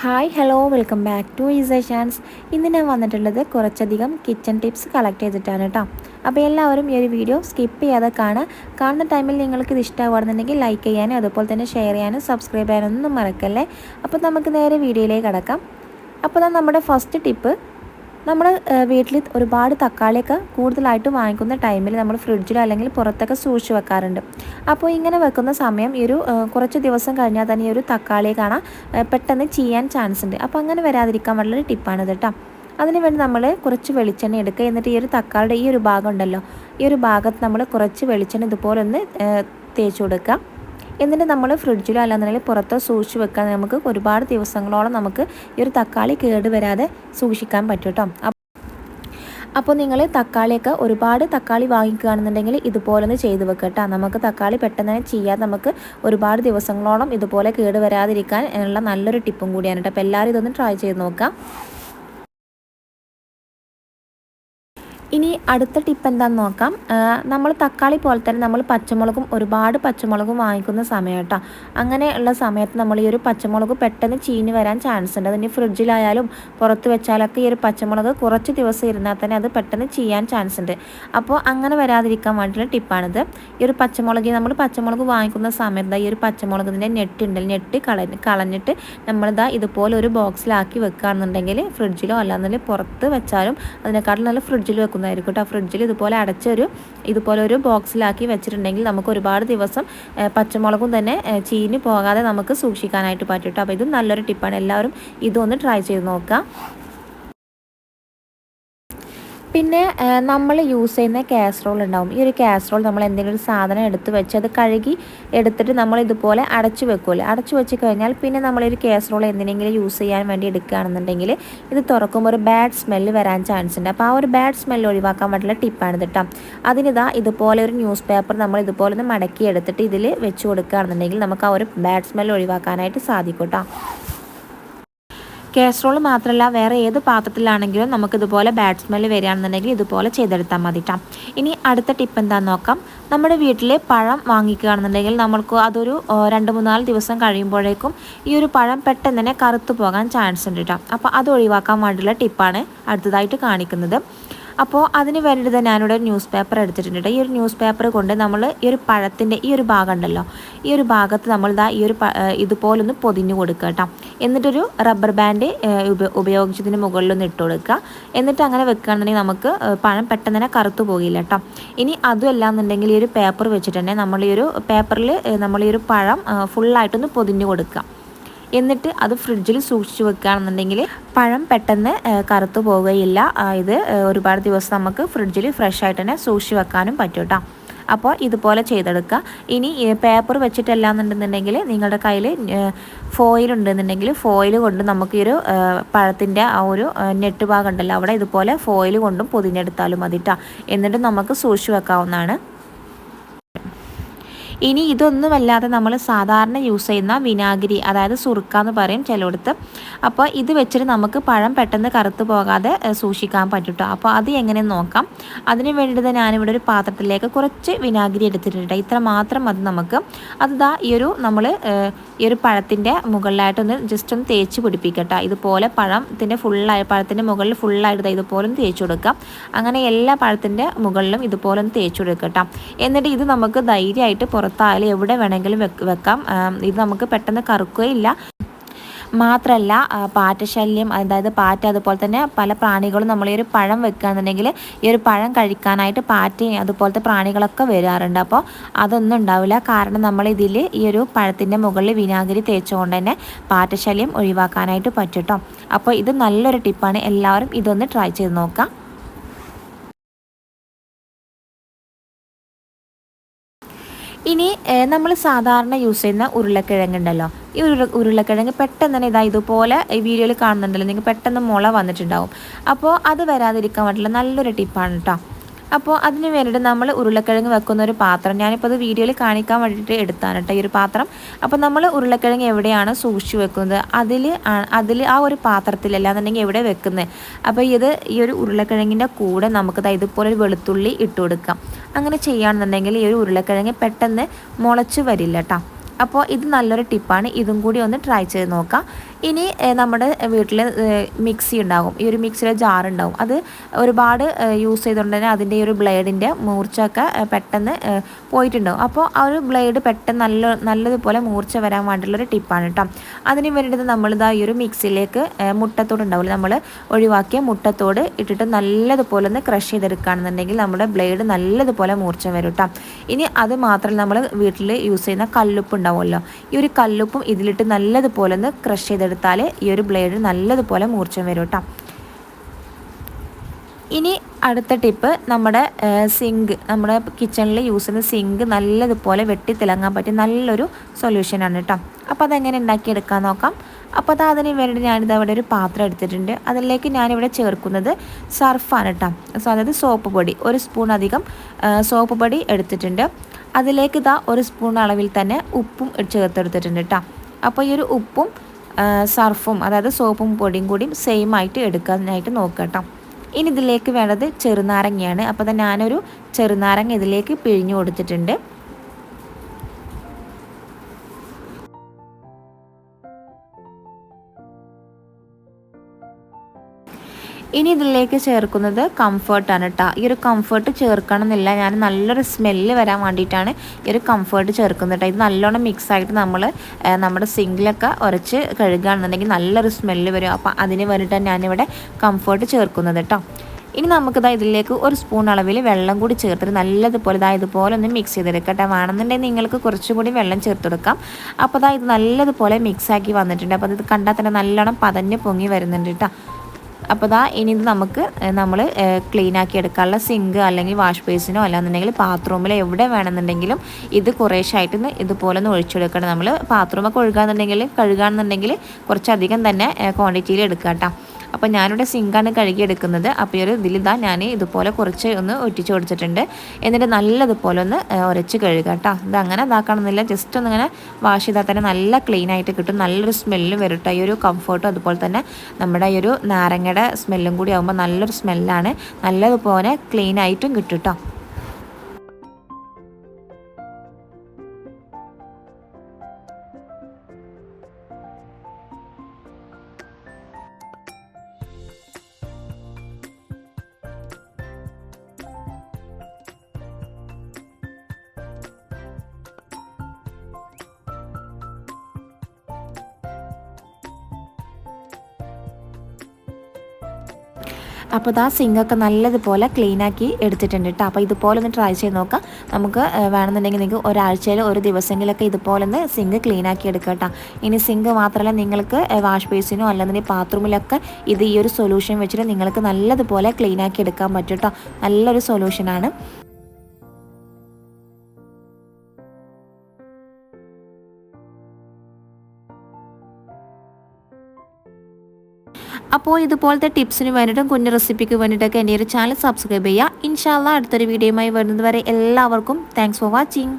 Hi hello welcome back to Isa chance ഇന്ന് ഞാൻ വന്നിട്ടുള്ളത് കുറച്ചധികം കിച്ചൺ ടിപ്സ് കളക്ട് ചെയ്തിട്ടാണ് കേട്ടോ അപ്പോൾ എല്ലാവരും ഈ ഒരു വീഡിയോ സ്കിപ്പ് ചെയ്യാതെ കാണുക. കാണുന്ന ടൈമിൽ നിങ്ങൾക്ക് ഇത് ഇഷ്ടമാകുന്നുണ്ടെങ്കിൽ ലൈക്ക് ചെയ്യാനും അതുപോലെ തന്നെ ഷെയർ ചെയ്യാനും സബ്സ്ക്രൈബ് ചെയ്യാനൊന്നും മറക്കല്ലേ? അപ്പോൾ നമുക്ക് നേരെ വീഡിയോയിലേക്ക് കടക്കാം. അപ്പോൾ നമ്മുടെ ഫസ്റ്റ് ടിപ്പ് നമ്മൾ വീട്ടിൽ ഒരുപാട് തക്കാളിയൊക്കെ കൂടുതലായിട്ട് വാങ്ങിക്കുന്ന ടൈമിൽ നമ്മൾ ഫ്രിഡ്ജിലോ അല്ലെങ്കിൽ പുറത്തൊക്കെ സൂക്ഷിച്ച് വെക്കാറുണ്ട്. അപ്പോൾ ഇങ്ങനെ വെക്കുന്ന സമയം ഈ ഒരു കുറച്ച് ദിവസം കഴിഞ്ഞാൽ തന്നെ ഈ ഒരു തക്കാളിയെ കാണാൻ പെട്ടെന്ന് ചെയ്യാൻ ചാൻസ് ഉണ്ട്. അപ്പോൾ അങ്ങനെ വരാതിരിക്കാൻ വളരെ ടിപ്പാണ് കേട്ടോ അതിനുവേണ്ടി നമ്മൾ കുറച്ച് വെളിച്ചെണ്ണ എടുക്കുക. എന്നിട്ട് ഈ ഒരു തക്കാളിയുടെ ഈ ഒരു ഭാഗം ഉണ്ടല്ലോ ഈ ഒരു ഭാഗത്ത് നമ്മൾ കുറച്ച് വെളിച്ചെണ്ണ ഇതുപോലെ ഒന്ന് തേച്ച് കൊടുക്കുക. എന്നിട്ട് നമ്മൾ ഫ്രിഡ്ജിലോ അല്ലാന്നുണ്ടെങ്കിൽ പുറത്തോ സൂക്ഷിച്ച് വെക്കാൻ നമുക്ക് ഒരുപാട് ദിവസങ്ങളോളം നമുക്ക് ഈ ഒരു തക്കാളി കേട് വരാതെ സൂക്ഷിക്കാൻ പറ്റും കേട്ടോ അപ്പോൾ നിങ്ങൾ തക്കാളിയൊക്കെ ഒരുപാട് തക്കാളി വാങ്ങിക്കുകയാണെന്നുണ്ടെങ്കിൽ ഇതുപോലെ ഒന്ന് ചെയ്ത് വെക്കട്ടോ നമുക്ക് തക്കാളി പെട്ടെന്ന് തന്നെ ചെയ്യാൻ നമുക്ക് ഒരുപാട് ദിവസങ്ങളോളം ഇതുപോലെ കേട് വരാതിരിക്കാൻ ഉള്ള നല്ലൊരു ടിപ്പും കൂടിയാണ് കേട്ടോ അപ്പോൾ എല്ലാവരും ഇതൊന്ന് ട്രൈ ചെയ്ത് നോക്കാം. ഇനി അടുത്ത ടിപ്പ് എന്താണെന്ന് നോക്കാം. നമ്മൾ തക്കാളി പോലെ തന്നെ നമ്മൾ പച്ചമുളകും ഒരുപാട് പച്ചമുളകും വാങ്ങിക്കുന്ന സമയം കേട്ടോ അങ്ങനെയുള്ള സമയത്ത് നമ്മൾ ഈ ഒരു പച്ചമുളക് പെട്ടെന്ന് ചീഞ്ഞ് വരാൻ ചാൻസ് ഉണ്ട്. അതിന് ഫ്രിഡ്ജിലായാലും പുറത്ത് വെച്ചാലൊക്കെ ഈ ഒരു പച്ചമുളക് കുറച്ച് ദിവസം ഇരുന്നാൽ തന്നെ അത് പെട്ടെന്ന് ചെയ്യാൻ ചാൻസ് ഉണ്ട്. അപ്പോൾ അങ്ങനെ വരാതിരിക്കാൻ വേണ്ടിയിട്ടുള്ള ടിപ്പാണിത് ഈ ഒരു പച്ചമുളക് നമ്മൾ പച്ചമുളക് വാങ്ങിക്കുന്ന സമയത്ത് ഈ ഒരു പച്ചമുളകിന്റെ നെറ്റ് ഉണ്ടല്ലോ നെറ്റ് കളഞ്ഞ് കളഞ്ഞിട്ട് നമ്മളിതാ ഇതുപോലെ ഒരു ബോക്സിലാക്കി വെക്കുകയാണെന്നുണ്ടെങ്കിൽ ഫ്രിഡ്ജിലോ അല്ലാന്നുണ്ടെങ്കിൽ പുറത്ത് വെച്ചാലും അതിനേക്കാളും നല്ല ഫ്രിഡ്ജിൽ വെക്കുന്ന വെക്കുന്നതായിരിക്കും കേട്ടോ. ഫ്രിഡ്ജിൽ ഇതുപോലെ അടച്ചൊരു ഇതുപോലെ ഒരു ബോക്സിലാക്കി വെച്ചിട്ടുണ്ടെങ്കിൽ നമുക്ക് ഒരുപാട് ദിവസം പച്ചമുളകും തന്നെ ചീഞ്ഞ് പോകാതെ നമുക്ക് സൂക്ഷിക്കാനായിട്ട് പറ്റും കേട്ടോ. അപ്പോൾ ഇതും നല്ലൊരു ടിപ്പാണ്. എല്ലാവരും ഇതൊന്ന് ട്രൈ ചെയ്ത് നോക്കാം. പിന്നെ നമ്മൾ യൂസ് ചെയ്യുന്ന കാസറോൾ ഉണ്ടാവും. ഈ ഒരു കാസറോൾ നമ്മൾ എന്തെങ്കിലും ഒരു സാധനം എടുത്ത് വെച്ച് അത് കഴുകി എടുത്തിട്ട് നമ്മൾ ഇതുപോലെ അടച്ചു വെക്കുമല്ലോ അടച്ചു വെച്ച് കഴിഞ്ഞാൽ പിന്നെ നമ്മളൊരു കാസറോൾ എന്തിനെങ്കിലും യൂസ് ചെയ്യാൻ വേണ്ടി എടുക്കുകയാണെന്നുണ്ടെങ്കിൽ ഇത് തുറക്കുമ്പോൾ ഒരു ബാഡ് സ്മെല്ല് വരാൻ ചാൻസ് ഉണ്ട്. അപ്പോൾ ആ ഒരു ബാഡ് സ്മെല്ല് ഒഴിവാക്കാൻ വേണ്ടിയുള്ള ടിപ്പാണ് കേട്ടോ അതിനിതാ ഇതുപോലെ ഒരു ന്യൂസ് പേപ്പർ നമ്മൾ ഇതുപോലെ ഒന്ന് മടക്കി എടുത്തിട്ട് ഇതിൽ വെച്ച് കൊടുക്കുകയാണെന്നുണ്ടെങ്കിൽ നമുക്ക് ആ ഒരു ബാഡ് സ്മെല്ല് ഒഴിവാക്കാനായിട്ട് സാധിക്കും കേട്ടോ കാസറോൾ മാത്രമല്ല വേറെ ഏത് പാത്രത്തിലാണെങ്കിലും നമുക്കിതുപോലെ ബാഡ് സ്മെല്ല് വരികയാണെന്നുണ്ടെങ്കിൽ ഇതുപോലെ ചെയ്തെടുത്താൽ മതി കേട്ടോ ഇനി അടുത്ത ടിപ്പ് എന്താണെന്ന് നോക്കാം. നമ്മുടെ വീട്ടിൽ പഴം വാങ്ങിക്കുകയാണെന്നുണ്ടെങ്കിൽ നമ്മൾക്ക് അതൊരു രണ്ട് മൂന്നാൽ ദിവസം കഴിയുമ്പോഴേക്കും ഈ ഒരു പഴം പെട്ടെന്ന് തന്നെ കറുത്തു പോകാൻ ചാൻസ് ഉണ്ട് കേട്ടോ അപ്പോൾ അത് ഒഴിവാക്കാൻ വേണ്ടിയുള്ള ടിപ്പാണ് അടുത്തതായിട്ട് കാണിക്കുന്നത്. അപ്പോൾ അതിന് വേണ്ടിയിട്ട് ഞാനിവിടെ ന്യൂസ് പേപ്പർ എടുത്തിട്ടുണ്ട് ഈ ഒരു ന്യൂസ് പേപ്പർ കൊണ്ട് നമ്മൾ ഈ ഒരു പഴത്തിന്റെ ഈ ഒരു ഭാഗം ഉണ്ടല്ലോ ഈ ഒരു ഭാഗത്ത് നമ്മൾ ഇതാ ഈ ഒരു ഇതുപോലൊന്ന് പൊതിഞ്ഞു കൊടുക്കുക കേട്ടോ. എന്നിട്ടൊരു റബ്ബർ ബാൻഡ് ഉപയോഗിച്ചതിന് മുകളിലൊന്ന് ഇട്ട് കൊടുക്കുക. എന്നിട്ട് അങ്ങനെ വെക്കുകയാണെന്നുണ്ടെങ്കിൽ നമുക്ക് പഴം പെട്ടെന്ന് തന്നെ കറുത്തു പോകില്ല കേട്ടോ. ഇനി അതുമല്ല എന്നുണ്ടെങ്കിൽ ഈ ഒരു പേപ്പർ വെച്ചിട്ടുണ്ടെങ്കിൽ നമ്മൾ ഈ ഒരു പേപ്പറിൽ നമ്മൾ ഈ ഒരു പഴം ഫുള്ളായിട്ടൊന്ന് പൊതിഞ്ഞു കൊടുക്കുക. എന്നിട്ട് അത് ഫ്രിഡ്ജിൽ സൂക്ഷിച്ചു വെക്കുകയാണെന്നുണ്ടെങ്കിൽ പഴം പെട്ടെന്ന് കറുത്തു പോവുകയില്ല. ഇത് ഒരുപാട് ദിവസം നമുക്ക് ഫ്രിഡ്ജിൽ ഫ്രഷ് ആയിട്ട് തന്നെ സൂക്ഷിച്ച് വെക്കാനും പറ്റും കേട്ടോ. അപ്പോൾ ഇതുപോലെ ചെയ്തെടുക്കുക. ഇനി പേപ്പർ വെച്ചിട്ടല്ല എന്നുണ്ടെന്നുണ്ടെങ്കിൽ നിങ്ങളുടെ കയ്യിൽ ഫോയിൽ ഉണ്ടെന്നുണ്ടെങ്കിൽ ഫോയിൽ കൊണ്ട് നമുക്ക് ഈ ഒരു പഴത്തിന്റെ ആ ഒരു നെറ്റ് ഭാഗം ഉണ്ടല്ലോ അവിടെ ഇതുപോലെ ഫോയിൽ കൊണ്ടും പൊതിഞ്ഞെടുത്താലും മതിട്ടാ എന്നിട്ട് നമുക്ക് സൂക്ഷിച്ച് വെക്കാവുന്നതാണ്. ഇനി ഇതൊന്നുമല്ലാതെ നമ്മൾ സാധാരണ യൂസ് ചെയ്യുന്ന വിനാഗിരി അതായത് സുറുക്ക എന്ന് പറയും ചിലയിടത്ത്. അപ്പോൾ ഇത് വെച്ചിട്ട് നമുക്ക് പഴം പെട്ടെന്ന് കറുത്ത് പോകാതെ സൂക്ഷിക്കാൻ പറ്റും അപ്പോൾ അത് എങ്ങനെ നോക്കാം? അതിന് വേണ്ടിയിട്ട് ഞാനിവിടെ ഒരു പാത്രത്തിലേക്ക് കുറച്ച് വിനാഗിരി എടുത്തിട്ടുണ്ട്. ഇത്ര മാത്രം അത് നമുക്ക്. അതാ ഈ ഒരു നമ്മൾ ഈ ഒരു പഴത്തിന്റെ മുകളിലായിട്ടൊന്ന് ജസ്റ്റ് ഒന്ന് തേച്ച് പിടിപ്പിക്കട്ടെ. ഇതുപോലെ പഴത്തിന്റെ ഫുള്ളായി പഴത്തിന്റെ മുകളിൽ ഫുള്ളായിട്ട് ഇതുപോലെ തേച്ച് കൊടുക്കാം. അങ്ങനെ എല്ലാ പഴത്തിന്റെ മുകളിലും ഇതുപോലെ ഒന്ന് തേച്ച് കൊടുക്കട്ടെ. എന്നിട്ട് ഇത് നമുക്ക് ധൈര്യമായിട്ട് പുറത്തായാലും എവിടെ വേണമെങ്കിലും വെക്കാം ഇത് നമുക്ക് പെട്ടെന്ന് കറുക്കുകയില്ല. മാത്രമല്ല പാറ്റശല്യം അതായത് പാറ്റ അതുപോലെ തന്നെ പല പ്രാണികളും നമ്മൾ ഈ ഒരു പഴം വെക്കുകയാണെന്നുണ്ടെങ്കിൽ ഈ ഒരു പഴം കഴിക്കാനായിട്ട് പാറ്റയും അതുപോലത്തെ പ്രാണികളൊക്കെ വരാറുണ്ട്. അപ്പോൾ അതൊന്നും ഉണ്ടാവില്ല. കാരണം നമ്മൾ ഇതിൽ ഈ ഒരു പഴത്തിന്റെ മുകളിൽ വിനാഗിരി തേച്ചുകൊണ്ട് തന്നെ പാറ്റശല്യം ഒഴിവാക്കാനായിട്ട് പറ്റും കേട്ടോ അപ്പോൾ ഇത് നല്ലൊരു ടിപ്പാണ്. എല്ലാവരും ഇതൊന്ന് ട്രൈ ചെയ്ത് നോക്കാം. നമ്മൾ സാധാരണ യൂസ് ചെയ്യുന്ന ഉരുളക്കിഴങ്ങ് ഉണ്ടല്ലോ ഈ ഉരുള ഉരുളക്കിഴങ്ങ് പെട്ടെന്ന് തന്നെ ഇതാ ഇതുപോലെ ഈ വീഡിയോയിൽ കാണുന്നുണ്ടല്ലോ. നിങ്ങൾക്ക് പെട്ടെന്ന് മുള വന്നിട്ടുണ്ടാവും. അപ്പോൾ അത് വരാതിരിക്കാൻ വേണ്ടിയുള്ള നല്ലൊരു ടിപ്പാണ് കേട്ടോ അപ്പോൾ അതിന് വേണ്ടിയിട്ട് നമ്മൾ ഉരുളക്കിഴങ്ങ് വെക്കുന്ന ഒരു പാത്രം ഞാനിപ്പോൾ അത് വീഡിയോയിൽ കാണിക്കാൻ വേണ്ടിയിട്ട് എടുത്താണ് കേട്ടോ ഈ ഒരു പാത്രം. അപ്പോൾ നമ്മൾ ഉരുളക്കിഴങ്ങ് എവിടെയാണ് സൂക്ഷിച്ചു വെക്കുന്നത്? അതിൽ അതിൽ ആ ഒരു പാത്രത്തിലല്ല എന്നുണ്ടെങ്കിൽ എവിടെ വെക്കുന്നത്? അപ്പോൾ ഇത് ഈ ഒരു ഉരുളക്കിഴങ്ങിന്റെ കൂടെ നമുക്ക് ഇതുപോലെ ഒരു വെളുത്തുള്ളി ഇട്ട് കൊടുക്കാം. അങ്ങനെ ചെയ്യുകയാണെന്നുണ്ടെങ്കിൽ ഈ ഒരു ഉരുളക്കിഴങ്ങ് പെട്ടെന്ന് മുളച്ച് വരില്ല കേട്ടോ അപ്പോൾ ഇത് നല്ലൊരു ടിപ്പാണ്. ഇതും കൂടി ഒന്ന് ട്രൈ ചെയ്ത് നോക്കാം. ഇനി നമ്മുടെ വീട്ടിൽ മിക്സി ഉണ്ടാകും. ഈ ഒരു മിക്സിയുടെ ജാർ ഉണ്ടാകും. അത് ഒരുപാട് യൂസ് ചെയ്തുകൊണ്ട് തന്നെ അതിന്റെ ഈ ഒരു ബ്ലേഡിന്റെ മൂർച്ചയൊക്കെ പെട്ടെന്ന് പോയിട്ടുണ്ടാകും അപ്പോൾ ആ ഒരു ബ്ലേഡ് പെട്ടെന്ന് നല്ല നല്ലതുപോലെ മൂർച്ച വരാൻ വേണ്ടിയുള്ളൊരു ടിപ്പാണ് കേട്ടോ. അതിന് വേണ്ടിയിട്ട് നമ്മളിതാ ഈ ഒരു മിക്സിയിലേക്ക് മുട്ടത്തോട് ഉണ്ടാവില്ല നമ്മൾ ഒഴിവാക്കിയ മുട്ടത്തോട് ഇട്ടിട്ട് നല്ലതുപോലെ ഒന്ന് ക്രഷ് ചെയ്തെടുക്കുകയാണെന്നുണ്ടെങ്കിൽ നമ്മുടെ ബ്ലേഡ് നല്ലതുപോലെ മൂർച്ച വരും കേട്ടോ. ഇനി അത് മാത്രമല്ല നമ്മൾ വീട്ടിൽ യൂസ് ചെയ്യുന്ന കല്ലുപ്പ് ഉണ്ടാവുമല്ലോ. ഈ ഒരു കല്ലുപ്പും ഇതിലിട്ട് നല്ലതുപോലെ ഒന്ന് ക്രഷ് ചെയ്തെടുത്താൽ ഈ ഒരു ബ്ലേഡ് നല്ലതുപോലെ മൂർച്ചം വരും കേട്ടോ ഇനി അടുത്ത ടിപ്പ് നമ്മുടെ സിങ്ക് നമ്മുടെ കിച്ചണിൽ യൂസ് ചെയ്യുന്ന സിങ്ക് നല്ലതുപോലെ വെട്ടി തിളങ്ങാൻ പറ്റിയ നല്ലൊരു സൊല്യൂഷനാണ് കേട്ടോ അപ്പോൾ അതെങ്ങനെ ഉണ്ടാക്കിയെടുക്കാൻ നോക്കാം. അപ്പോൾ അത് അതിന് വേണ്ടി ഞാനിത് അവിടെ ഒരു പാത്രം എടുത്തിട്ടുണ്ട്. അതിലേക്ക് ഞാനിവിടെ ചേർക്കുന്നത് സർഫാണ് കേട്ടോ സോ അതായത് സോപ്പ് പൊടി. ഒരു സ്പൂൺ അധികം സോപ്പ് പൊടി എടുത്തിട്ടുണ്ട്. അതിലേക്ക് ഇതാ ഒരു സ്പൂൺ അളവിൽ തന്നെ ഉപ്പും ചേർത്തെടുത്തിട്ടുണ്ട് കേട്ടോ അപ്പോൾ ഈ ഒരു ഉപ്പും സർഫും അതായത് സോപ്പും പൊടിയും കൂടിയും സെയിം ആയിട്ട് എടുക്കാനായിട്ട് നോക്കുക കേട്ടോ ഇനി ഇതിലേക്ക് വേണ്ടത് ചെറുനാരങ്ങയാണ്. അപ്പോൾ ഞാനൊരു ചെറുനാരങ്ങ ഇതിലേക്ക് പിഴിഞ്ഞു കൊടുത്തിട്ടുണ്ട്. ഇനി ഇതിലേക്ക് ചേർക്കുന്നത് കംഫർട്ടാണ് കേട്ടോ ഈ ഒരു കംഫർട്ട് ചേർക്കണമെന്നില്ല. ഞാൻ നല്ലൊരു സ്മെല്ല് വരാൻ വേണ്ടിയിട്ടാണ് ഈ ഒരു കംഫർട്ട് ചേർക്കുന്നത് കേട്ടോ ഇത് നല്ലോണം മിക്സ് ആയിട്ട് നമ്മൾ നമ്മുടെ സിങ്കിലൊക്കെ ഉരച്ച് കഴുകുകയാണെന്നുണ്ടെങ്കിൽ നല്ലൊരു സ്മെല്ല് വരും. അപ്പോൾ അതിന് വേണ്ടിയിട്ടാണ് ഞാനിവിടെ കംഫർട്ട് ചേർക്കുന്നത് കേട്ടോ ഇനി നമുക്കിതാ ഇതിലേക്ക് ഒരു സ്പൂൺ അളവിൽ വെള്ളം കൂടി ചേർത്തിട്ട് നല്ലതുപോലെ ഇതാ ഇതുപോലെ ഒന്ന് മിക്സ് ചെയ്തെടുക്കട്ടെ വേണമെന്നുണ്ടെങ്കിൽ നിങ്ങൾക്ക് കുറച്ചുകൂടി വെള്ളം ചേർത്ത് കൊടുക്കാം. അപ്പോൾ ഇതാ ഇത് നല്ലതുപോലെ മിക്സാക്കി വന്നിട്ടുണ്ട്. അപ്പോൾ ഇത് കണ്ടാൽ തന്നെ നല്ലോണം പതഞ്ഞ് പൊങ്ങി വരുന്നുണ്ട് കേട്ടോ അപ്പോൾ ഇതാ ഇനി ഇത് നമുക്ക് നമ്മൾ ക്ലീൻ ആക്കി എടുക്കാനുള്ള സിങ്ക് അല്ലെങ്കിൽ വാഷ് ബേസിനോ അല്ലാന്നുണ്ടെങ്കിൽ ബാത്റൂമിൽ എവിടെ വേണമെന്നുണ്ടെങ്കിലും ഇത് കുറേശ്ശായിട്ട് ഇതുപോലെ ഒന്ന് ഒഴിച്ചെടുക്കണം. നമ്മൾ ബാത്റൂമൊക്കെ ഒഴുകാന്നുണ്ടെങ്കിൽ കഴുകാന്നുണ്ടെങ്കിൽ കുറച്ചധികം തന്നെ ക്വാണ്ടിറ്റിയിൽ എടുക്കാം കേട്ടോ അപ്പോൾ ഞാനിവിടെ സിങ്കാണ് കഴുകിയെടുക്കുന്നത്. അപ്പോൾ ഈ ഒരു ഇതിലിതാ ഞാൻ ഇതുപോലെ കുറച്ച് ഒന്ന് ഒറ്റിച്ച് കൊടുത്തിട്ടുണ്ട്. എന്നിട്ട് നല്ലതുപോലെ ഒന്ന് ഉരച്ച് കഴുകുക കേട്ടോ ഇത് അങ്ങനെ ഇതാക്കണമെന്നില്ല. ജസ്റ്റ് ഒന്ന് ഇങ്ങനെ വാഷ് ചെയ്താൽ തന്നെ നല്ല ക്ലീൻ ആയിട്ട് കിട്ടും. നല്ലൊരു സ്മെല്ല് വരും കേട്ടോ ഈ ഒരു കംഫർട്ടും അതുപോലെ തന്നെ നമ്മുടെ ഈ ഒരു നാരങ്ങയുടെ സ്മെല്ലും കൂടി ആകുമ്പോൾ നല്ലൊരു സ്മെല്ലാണ് നല്ലതുപോലെ ക്ലീൻ ആയിട്ടും കിട്ടും കേട്ടോ അപ്പോൾ ഇതാ സിങ്കൊക്കെ നല്ലതുപോലെ ക്ലീനാക്കി എടുത്തിട്ടുണ്ട് കേട്ടോ അപ്പോൾ ഇതുപോലെ ഒന്ന് ട്രൈ ചെയ്ത് നോക്കാം. നമുക്ക് വേണമെന്നുണ്ടെങ്കിൽ നിങ്ങൾക്ക് ഒരാഴ്ചയിൽ ഒരു ദിവസമെങ്കിലൊക്കെ ഇതുപോലെ ഒന്ന് സിങ്ക് ക്ലീനാക്കി എടുക്കുക കേട്ടോ ഇനി സിങ്ക് മാത്രമല്ല നിങ്ങൾക്ക് വാഷ് ബേസിനോ അല്ലെന്നുണ്ടെങ്കിൽ ബാത്റൂമിലൊക്കെ ഇത് ഈ ഒരു സൊല്യൂഷൻ വെച്ചിട്ട് നിങ്ങൾക്ക് നല്ലതുപോലെ ക്ലീനാക്കി എടുക്കാൻ പറ്റും കേട്ടോ നല്ലൊരു സൊല്യൂഷനാണ് അപ്പോൾ ഇതുപോലത്തെ ടിപ്സിന് വേണ്ടിയിട്ടും കുഞ്ഞു റെസിപ്പിക്ക് വേണ്ടിയിട്ടൊക്കെ എന്റെ ഒരു ചാനൽ സബ്സ്ക്രൈബ് ചെയ്യുക. ഇൻഷാല്ല അടുത്തൊരു വീഡിയോയുമായി വരുന്നതുവരെ എല്ലാവർക്കും താങ്ക്സ് ഫോർ വാച്ചിങ്